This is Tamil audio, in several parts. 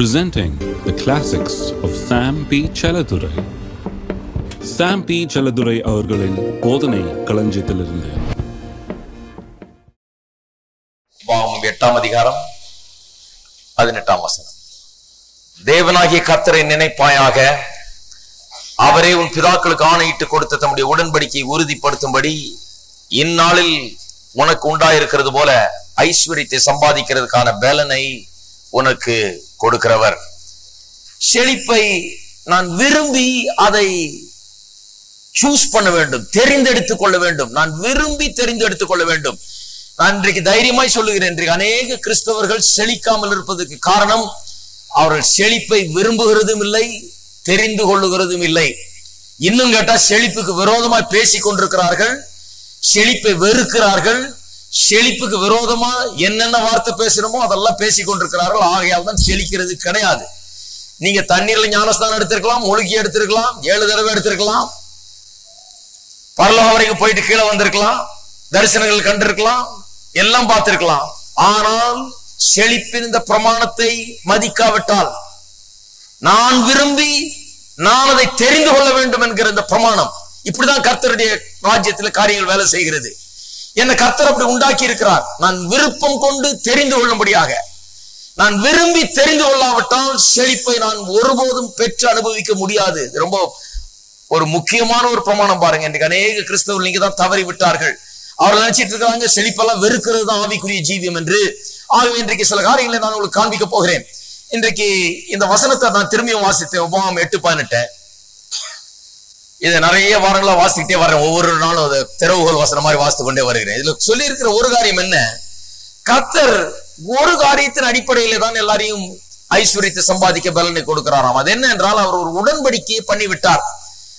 presenting the classics of Sam P. Chaladurai. Sam P Chelladurai அவர்களின் போதனை களஞ்சியத்திலிருந்து பாவம் எட்டாம் அதிகாரம் பதினெட்டாம் வசனம் தேவனாகிய கர்த்தரை நினைப்பாயாக அவரே உன் பிதாக்களுக்கு ஆணையிட்டு கொடுத்த தம்முடைய உடன்படிக்கையை உறுதிப்படுத்தும்படி இந்நாளில் உனக்கு உண்டாயிருக்கிறது போல ஐஸ்வர்யத்தை சம்பாதிக்கிறதுக்கான பலனை உனக்கு கொடுக்கிறவர். செழிப்பை நான் விரும்பி அதை சூஸ் பண்ண வேண்டும் தெரிந்தெடுத்துக் கொள்ள வேண்டும். நான் விரும்பி தெரிந்தெடுத்துக் கொள்ள வேண்டும். நான் இன்றைக்கு தைரியமாய் சொல்லுகிறேன் இன்றைக்கு அநேக கிறிஸ்தவர்கள் செழிக்காமல் இருப்பதற்கு காரணம் அவர்கள் செழிப்பை விரும்புகிறதும் இல்லை தெரிந்து கொள்ளுகிறதும் இல்லை. இன்னும் கேட்டால் செழிப்புக்கு விரோதமாய் பேசிக் கொண்டிருக்கிறார்கள் செழிப்பை வெறுக்கிறார்கள் செழிப்புக்கு விரோதமா என்னென்ன வார்த்தை பேசுறோமோ அதெல்லாம் பேசி கொண்டிருக்கிறார்கள். ஆகையால் தான் செழிக்கிறது கிடையாது. நீங்க தண்ணீர்ல ஞானஸ்தானம் எடுத்திருக்கலாம் ஒழுக்கி எடுத்திருக்கலாம் ஏழு தடவை எடுத்திருக்கலாம் பரலோகம் வரைக்கும் போயிட்டு கீழே வந்திருக்கலாம் தரிசனங்கள் கண்டிருக்கலாம் எல்லாம் பார்த்திருக்கலாம். ஆனால் செழிப்பின் இந்த பிரமாணத்தை மதிக்காவிட்டால் நான் விரும்பி நான் அதை தெரிந்து கொள்ள வேண்டும் என்கிற இந்த பிரமாணம். இப்படிதான் கர்த்தருடைய ராஜ்யத்தில் காரியங்கள் வேலை செய்கிறது. என்னை கர்த்தர் அப்படி உண்டாக்கி இருக்கிறார் நான் விருப்பம் கொண்டு தெரிந்து கொள்ளும்படியாக. நான் விரும்பி தெரிந்து கொள்ளாவிட்டால் செழிப்பை நான் ஒருபோதும் பெற்று அனுபவிக்க முடியாது. ரொம்ப ஒரு முக்கியமான ஒரு பிரமாணம் பாருங்க. இன்றைக்கு அநேக கிறிஸ்தவர்கள் நீங்க தான் தவறி விட்டார்கள் அவர்கள் நினைச்சிட்டு இருக்காங்க செழிப்பெல்லாம் வெறுக்கிறது தான் ஆவிக்குரிய ஜீவியம் என்று. ஆகவே இன்றைக்கு சில காரியங்களை நான் உங்களுக்கு காண்பிக்க போகிறேன். இன்றைக்கு இந்த வசனத்தை நான் திரும்பியும் வாசித்தேன். உபாம் எட்டு பதினெட்டு. இதை நிறைய வாரங்களா வாசிக்கிட்டே வர்றேன். ஒவ்வொரு நாளும் அதை திறவுகோல் வசனம் மாதிரி வாசித்து கொண்டே வருகிறேன். இதுல சொல்லி இருக்கிற ஒரு காரியம் என்ன? கத்தர் ஒரு காரியத்தின் அடிப்படையில தான் எல்லாரையும் ஐஸ்வர்யத்தை சம்பாதிக்க பலனை கொடுக்கிறாராம். அது என்ன என்றால் அவர் ஒரு உடன்படிக்கையை பண்ணிவிட்டார்.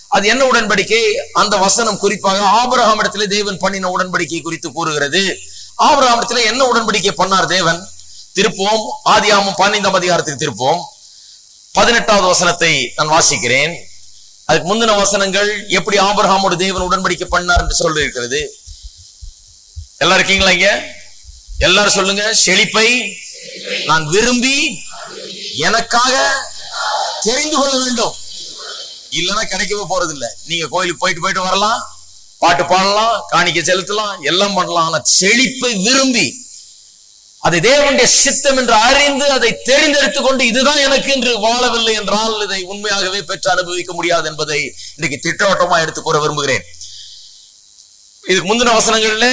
அது என்ன உடன்படிக்கை? அந்த வசனம் குறிப்பாக ஆபரகாம் இடத்துல தேவன் பண்ணின உடன்படிக்கை குறித்து கூறுகிறது. ஆபரகாம் இடத்துல என்ன உடன்படிக்கை பண்ணார் தேவன்? திருப்போம். ஆதியாமம் பதினைந்தாம் அதிகாரத்துக்கு திருப்போம். பதினெட்டாவது வசனத்தை நான் வாசிக்கிறேன். அதுக்கு முந்தின வசனங்கள் எப்படி ஆபரகாமோடு தேவன் உடன்படிக்கை பண்ணார் என்று சொல்லி இருக்கிறது எல்லாரும் இருக்கீங்களா இங்க? எல்லாரும் சொல்லுங்க செழிப்பை நான் விரும்பி எனக்காக தெரிந்து கொள்ள வேண்டும். இல்லைன்னா கிடைக்கவே போறது இல்லை நீங்க கோயிலுக்கு போயிட்டு போயிட்டு வரலாம் பாட்டு பாடலாம் காணிக்கை செலுத்தலாம் எல்லாம் பண்ணலாம். ஆனா செழிப்பை விரும்பி அதை தேவனுடைய சித்தம் என்று அறிந்து அதை தெரிந்தெடுத்துக் கொண்டு இதுதான் எனக்கு என்று வாழவில்லை என்றால் இதை உண்மையாகவே பெற்று அனுபவிக்க முடியாது என்பதை இன்னைக்கு திட்டவட்டமா எடுத்து கூற விரும்புகிறேன். இதுக்கு முந்தின வசனங்கள்ல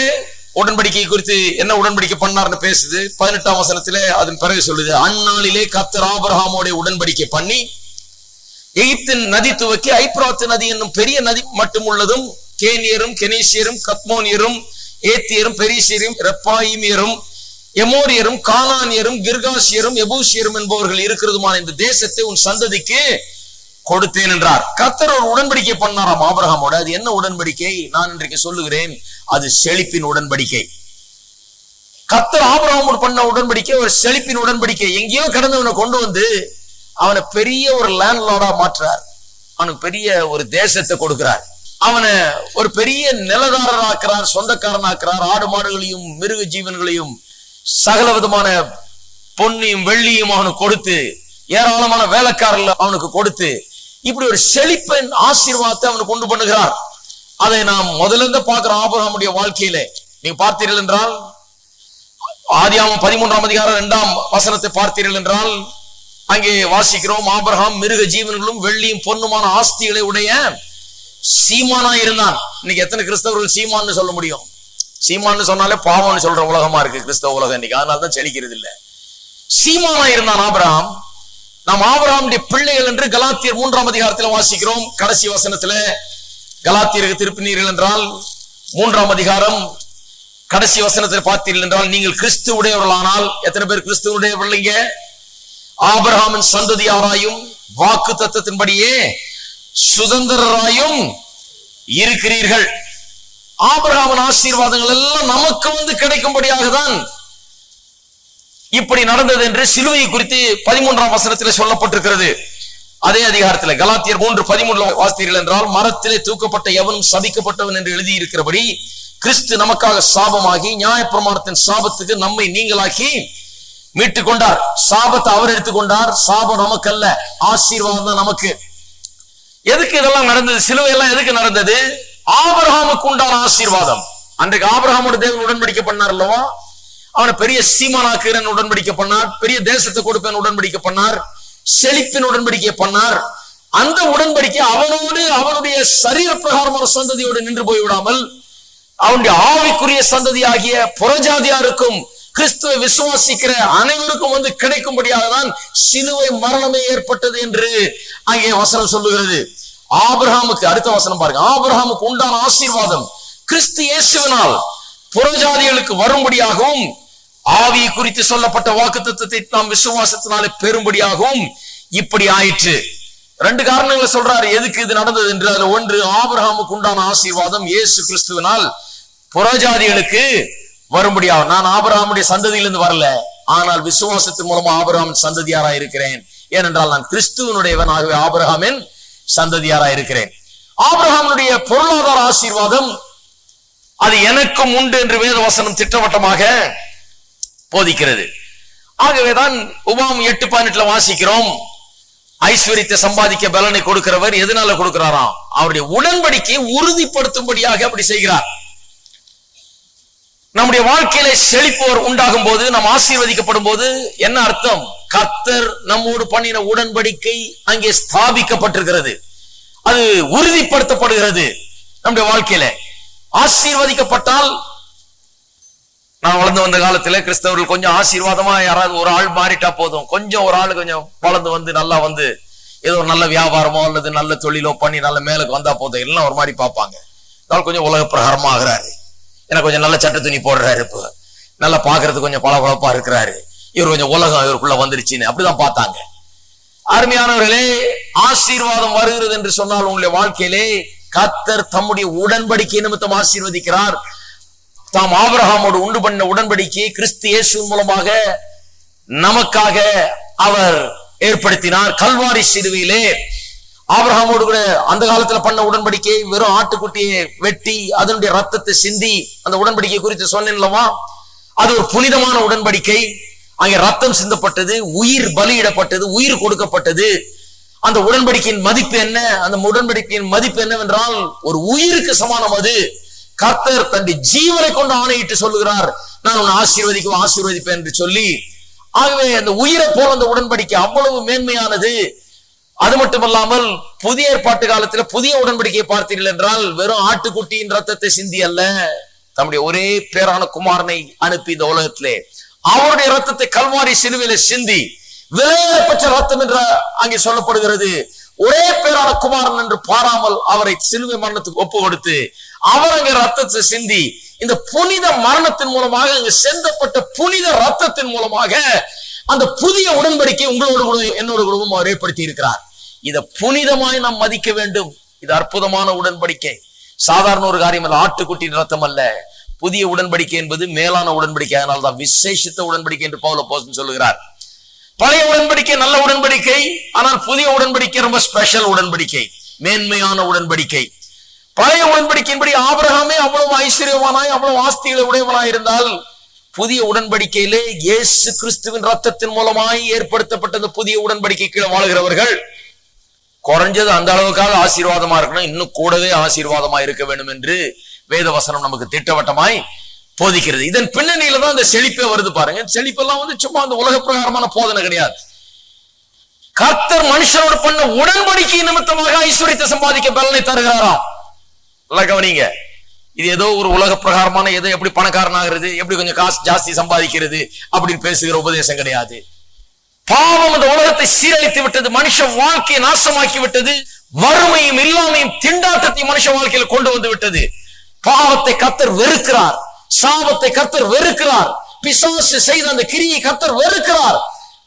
உடன்படிக்கை குறித்து என்ன உடன்படிக்கை பண்ணார்னு பேசுது. பதினெட்டாம் வசனத்துல அதன் பிறகு சொல்லுது அந்நாளிலே கத்தர் ஆபரஹாமோடைய உடன்படிக்கை பண்ணி எகிப்தின் நதி துவக்கி ஐப்ராத்து நதி என்னும் பெரிய நதி மட்டும் உள்ளதும் கேனியரும் கெனேசியரும் கத்மோனியரும் ஏத்தியரும் பெரிசியரும் ரெப்பாயிமியரும் எமோரியரும் கானானியரும் கிர்காசியரும் எபூசியரும் என்பவர்கள் இருக்கிறதுமான இந்த தேசத்தை உன் சந்ததிக்கு கொடுத்தேன் என்றார். கத்தர் ஒரு உடன்படிக்கை பண்ணாராம் ஆபரகமோட. அது என்ன உடன்படிக்கை? நான் இன்றைக்கு சொல்லுகிறேன் அது செழிப்பின் உடன்படிக்கை. கத்தர் ஆபரகமோடு பண்ண உடன்படிக்கை ஒரு செழிப்பின் உடன்படிக்கை. எங்கேயோ கடந்தவனை கொண்டு வந்து அவனை பெரிய ஒரு லேண்ட்லார்டா மாற்றுறார். அவனுக்கு பெரிய ஒரு தேசத்தை கொடுக்கிறார். அவனை ஒரு பெரிய நிலதாரராக்கிறார் சொந்தக்காரனாக்குறார். ஆடு மாடுகளையும் மிருக ஜீவன்களையும் சகல விதமான பொன்னியும் வெள்ளியும் அவனுக்கு கொடுத்து ஏராளமான வேலைக்காரர்கள் அவனுக்கு கொடுத்து இப்படி ஒரு செழிப்பின் ஆசீர்வாதத்தை அவனுக்கு கொண்டு பண்ணுகிறார். அதை நாம் முதல்ல இருந்து பார்க்கிறோம் ஆபரகாமுடைய வாழ்க்கையில நீங்க பார்த்தீர்கள் என்றால் ஆதியாமம் பதிமூன்றாம் அதிகாரம் இரண்டாம் வசனத்தை பார்த்தீர்கள் என்றால் அங்கே வாசிக்கிறோம் ஆபரகாம் மிருக ஜீவன்களும் வெள்ளியும் பொன்னுமான ஆஸ்திகளை உடைய சீமானா இருந்தான் இன்னைக்கு எத்தனை கிறிஸ்தவர்கள் சீமான்னு சொல்ல முடியும்? சீமான்னு சொன்னாலே பாவம்னு சொல்ற உலகமா இருக்கு கிறிஸ்தவ உலகம் இன்னைக்கு. அதனால தான் செழிக்கிறது இல்ல சீமானா இருந்தான் ஆபராம். நாம் ஆபராமுடைய பிள்ளைகள் என்று கலாத்தியர் மூன்றாம் அதிகாரத்தில் வாசிக்கிறோம். கடைசி வசனத்துல கலாத்தியருக்கு திருப்பினீர்கள் என்றால் மூன்றாம் அதிகாரம் கடைசி வசனத்தில் பார்த்தீர்கள் என்றால் நீங்கள் கிறிஸ்து உடையவர்களானால் எத்தனை பேர் கிறிஸ்து உடைய பிள்ளைங்க ஆபரகாமின் சந்ததியாராயும் வாக்கு தத்துவத்தின்படியே சுதந்திரராயும் இருக்கிறீர்கள். ஆபிரகாமன் ஆசீர்வாதங்கள் எல்லாம் நமக்கு வந்து கிடைக்கும்படியாக தான் இப்படி நடந்தது என்று சிலுவை குறித்து பதிமூன்றாம் வசனத்தில் சொல்லப்பட்டிருக்கிறது. அதே அதிகாரத்தில் கலாத்தியர் மூன்று பதிமூன்று வாசித்தீர்கள் என்றால் மரத்திலே தூக்கப்பட்ட எவனும் சபிக்கப்பட்டவன் என்று எழுதியிருக்கிறபடி கிறிஸ்து நமக்காக சாபமாகி நியாயப்பிரமாணத்தின் சாபத்துக்கு நம்மை நீங்களாக்கி மீட்டுக் கொண்டார் சாபத்தை அவர் எடுத்துக்கொண்டார் சாபம் நமக்கல்ல ஆசீர்வாதம் தான் நமக்கு. எதுக்கு இதெல்லாம் நடந்தது? சிலுவை எல்லாம் எதுக்கு நடந்தது? ஆபிரகாமுக்கு உண்டான ஆசீர்வாதம். அன்றைக்கு ஆபிரகாமோட தேவன் உடன்படிக்கை பண்ணார் அல்லவா? அவனை பெரிய சீமானாக்குறன் உடன்படிக்கை பண்ணார் பெரிய தேசத்தை கொடுப்பேன் உடன்படிக்கை பண்ணார் செழிப்பின் உடன்படிக்கை பண்ணார். அந்த உடன்படிக்கை அவனோடு அவனுடைய சரீர பிரகாரமான சந்ததியோடு நின்று போய்விடாமல் அவனுடைய ஆவிக்குரிய சந்ததியாகிய புறஜாதியாருக்கும் கிறிஸ்துவ விசுவாசிக்கிற அனைவருக்கும் வந்து கிடைக்கும்படியாக தான் சிலுவை மரணமே ஏற்பட்டது என்று அங்கே வசனம் சொல்லுகிறது. ஆபிரஹாமுக்கு அடுத்த வசனம் பாருங்க. ஆபிரஹாமுக்கு உண்டான ஆசீர்வாதம் கிறிஸ்து இயேசுவினால் புறஜாதிகளுக்கு வரும்படியாகவும் ஆவியை குறித்து சொல்லப்பட்ட வாக்குத்தத்தத்தை நாம் விசுவாசத்தினாலே பெறும்படியாகவும் இப்படி ஆயிற்று. ரெண்டு காரணங்களை சொல்றாரு. எதுக்கு இது நடந்தது என்று அதுல ஒன்று ஆபிரஹாமுக்கு உண்டான ஆசீர்வாதம் இயேசு கிறிஸ்துவினால் புறஜாதிகளுக்கு வரும்படியாகும். நான் ஆபிரகாமுடைய சந்ததியிலிருந்து வரல. ஆனால் விசுவாசத்தின் மூலமா ஆபிரகாமின் சந்ததியாரா இருக்கிறேன் ஏனென்றால் நான் கிறிஸ்துவனுடையவன். ஆகவே ஆபிரகாமின் சந்ததியாரா இருக்கிறேன். ஆபிரகாமுடைய பொருளாதார ஆசீர்வாதம் அது எனக்கும் உண்டு என்று வேதவசனம் திட்டவட்டமாக போதிக்கிறது. ஆகவேதான் உபாம் எட்டு பதினெட்டுல வாசிக்கிறோம். ஐஸ்வர்யத்தை சம்பாதிக்க பலனை கொடுக்கிறவர் எதனால கொடுக்கிறாராம்? அவருடைய உடன்படிக்கையை உறுதிப்படுத்தும்படியாக அப்படி செய்கிறார். நம்முடைய வாழ்க்கையில செழிப்போர் உண்டாகும் போது நாம் ஆசீர்வதிக்கப்படும் போது என்ன அர்த்தம்? கர்த்தர் நம்மோடு பண்ணின உடன்படிக்கை அங்கே ஸ்தாபிக்கப்பட்டிருக்கிறது. அது உறுதிப்படுத்தப்படுகிறது நம்முடைய வாழ்க்கையில. ஆசீர்வதிக்கப்பட்டால் நான் வளர்ந்து வந்த காலத்துல கிறிஸ்தவர்கள் கொஞ்சம் ஆசீர்வாதமா யாராவது ஒரு ஆள் மாறிட்டா போதும். கொஞ்சம் ஒரு ஆள் கொஞ்சம் வளர்ந்து வந்து நல்லா வந்து ஏதோ நல்ல வியாபாரமோ அல்லது நல்ல தொழிலோ பண்ணி நல்ல மேலுக்கு வந்தா போதும். எல்லாம் ஒரு மாதிரி பார்ப்பாங்க. அதனால கொஞ்சம் உலக பிரகாரமா ஆகுறாரு. எனக்கு கொஞ்சம் நல்ல சட்ட துணி போடுறாரு இப்போ. நல்லா பாக்குறதுக்கு கொஞ்சம் பளபளப்பா இருக்கிறாரு. இவர் கொஞ்சம் உலகம் இவருக்குள்ள வந்துருச்சுன்னு அப்படிதான் பார்த்தாங்க. அருமையானவர்களே ஆசீர்வாதம் வருகிறது என்று சொன்னால் உங்களுடைய வாழ்க்கையிலே கத்தர் தம்முடைய உடன்படிக்கை நிமித்தம் ஆசீர்வதிக்கிறார். தாம் ஆபிரஹாமோடு உண்டு பண்ண உடன்படிக்கையை கிறிஸ்து இயேசு மூலமாக நமக்காக அவர் ஏற்படுத்தினார். கல்வாரி சிறுவையிலே ஆபிரஹாமோடு கூட அந்த காலத்துல பண்ண உடன்படிக்கை வெறும் ஆட்டுக்குட்டியை வெட்டி அதனுடைய ரத்தத்தை சிந்தி அந்த உடன்படிக்கை குறித்து சொன்னேன்லவா அது ஒரு புனிதமான உடன்படிக்கை. அங்கே ரத்தம் சிந்தப்பட்டது உயிர் பலியிடப்பட்டது உயிர் கொடுக்கப்பட்டது. அந்த உடன்படிக்கையின் மதிப்பு என்ன? அந்த உடன்படிக்கையின் மதிப்பு என்னவென்றால் ஒரு உயிருக்கு சமானம் அது. கர்த்தர் தன்னுடைய ஜீவனை கொண்டு ஆணையிட்டு சொல்லுகிறார் நான் உன்னை ஆசீர்வதிக்கும் ஆசீர்வதிப்பேன் என்று சொல்லி. ஆகவே அந்த உயிரை போல அந்த உடன்படிக்கை அவ்வளவு மேன்மையானது. அது மட்டுமல்லாமல் புதிய ஏற்பாட்டு காலத்துல புதிய உடன்படிக்கையை பார்த்தீர்கள் என்றால் வெறும் ஆட்டுக்குட்டியின் ரத்தத்தை சிந்தி அல்ல. தம்முடைய ஒரே பேரான குமாரனை அனுப்பி இந்த உலகத்திலே. அவருடைய ரத்தத்தை கல்வாரி சிலுவையில சிந்தி விலையேறப்பட்ட ரத்தம் என்ற அங்கே சொல்லப்படுகிறது. ஒரே பேரான குமாரன் என்று பாராமல் அவரை சிலுவை மரணத்துக்கு ஒப்பு கொடுத்து அவர் அங்கே ரத்தத்தை சிந்தி இந்த புனித மரணத்தின் மூலமாக அங்கு செந்தப்பட்ட புனித ரத்தத்தின் மூலமாக அந்த புதிய உடன்படிக்கை உங்களோடு கூட என்னோட கூடவும் அவர் ஏற்படுத்தி இருக்கிறார். இதை புனிதமாய் நாம் மதிக்க வேண்டும். இது அற்புதமான உடன்படிக்கை. சாதாரண ஒரு காரியம் அல்ல ஆட்டுக்குட்டியின் ரத்தம் அல்ல. புதிய உடன்படிக்கை என்பது மேலான உடன்படிக்கை. அதனால தான் விசேஷித்த உடன்படிக்கை என்று பவுல போசன் சொல்லுகிறார். பழைய உடன்படிக்கை நல்ல உடன்படிக்கை ஆனால் புதிய உடன்படிக்கை ரொம்ப ஸ்பெஷல் உடன்படிக்கை. மேன்மையான உடன்படிக்கை. பழைய உடன்படிக்கையின்படி ஆபரகமே அவ்வளவு ஐஸ்வர்யமானாய் அவ்வளவு ஆஸ்திகளை உடையவனாய் இருந்தால் புதிய உடன்படிக்கையிலே இயேசு கிறிஸ்துவின் ரத்தத்தின் மூலமாய் ஏற்படுத்தப்பட்ட இந்த புதிய உடன்படிக்கை கீழே வாழ்கிறவர்கள் குறைஞ்சது அந்த அளவுக்காக ஆசீர்வாதமா இருக்கணும் இன்னும் கூடவே ஆசீர்வாதமா இருக்க வேண்டும் என்று வேத வசனம் நமக்கு திட்டவட்டமாய் போதிக்கிறது. இதன் பின்னணியில தான் இந்த செழிப்பே வருது பாருங்க. செழிப்பெல்லாம் வந்து சும்மா அந்த உலக பிரகாரமான போதனை கிடையாது. கர்த்தர் மனுஷனோடு பண்ண உடன்படிக்கை நிமித்தமாக ஐஸ்வர்யத்தை சம்பாதிக்க பலனை தருகிறாராம் நல்லா கவனிங்க. இது ஏதோ ஒரு உலக பிரகாரமான ஏதோ எப்படி பணக்காரனாகிறது எப்படி கொஞ்சம் காசு ஜாஸ்தி சம்பாதிக்கிறது அப்படின்னு பேசுகிற உபதேசம் கிடையாது. பாவம் அந்த உலகத்தை சீரழித்து விட்டது மனுஷ வாழ்க்கையை நாசமாக்கி விட்டது வறுமையும் இல்லாமையும் திண்டாட்டத்தை மனுஷ வாழ்க்கையில கொண்டு வந்து விட்டது. பாவத்தை கத்தர் வெறுக்கிறார். சாபத்தை கத்தர் வெறுக்கிறார். பிசாசு செய்த அந்த கிரியை கத்தர் வெறுக்கிறார்.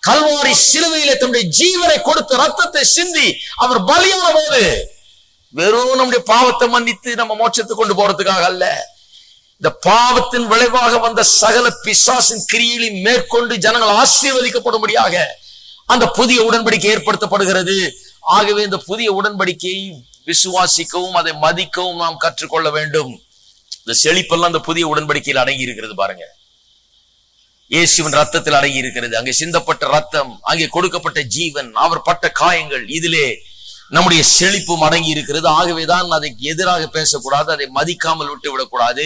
கல்வாரி சிலுவையில தன்னுடைய ஜீவனை கொடுத்து ரத்தத்தை சிந்தி அவர் பலியான போது வெறும் நம்முடைய பாவத்தை மன்னித்து நம்ம மோட்சத்துக்கு கொண்டு போறதுக்காக அல்ல. இந்த பாவத்தின் விளைவாக வந்த சகல பிசாசின் கிரியிலை மேற்கொண்டு ஜனங்கள் ஆசீர்வதிக்கப்படும்படியாக அந்த புதிய உடன்படிக்கை ஏற்படுத்தப்படுகிறது. ஆகவே இந்த புதிய உடன்படிக்கையை விசுவாசிக்கவும் அதை மதிக்கவும் நாம் கற்றுக்கொள்ள வேண்டும். இந்த செழிப்பெல்லாம் அந்த புதிய உடன்படிக்கையில் அடங்கி இருக்கிறது பாருங்க. இயேசுவின் ரத்தத்தில் அடங்கி இருக்கிறது அங்கே சிந்தப்பட்ட ரத்தம் அங்கே கொடுக்கப்பட்ட ஜீவன் அவர் பட்ட காயங்கள் இதிலே நம்முடைய செழிப்பும் அடங்கி இருக்கிறது ஆகவேதான் அதை எதிராக பேசக்கூடாது அதை மதிக்காமல் விட்டு விடக்கூடாது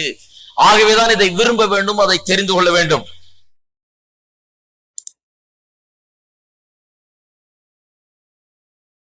ஆகவேதான் இதை விரும்ப வேண்டும் அதை தெரிந்து கொள்ள வேண்டும்.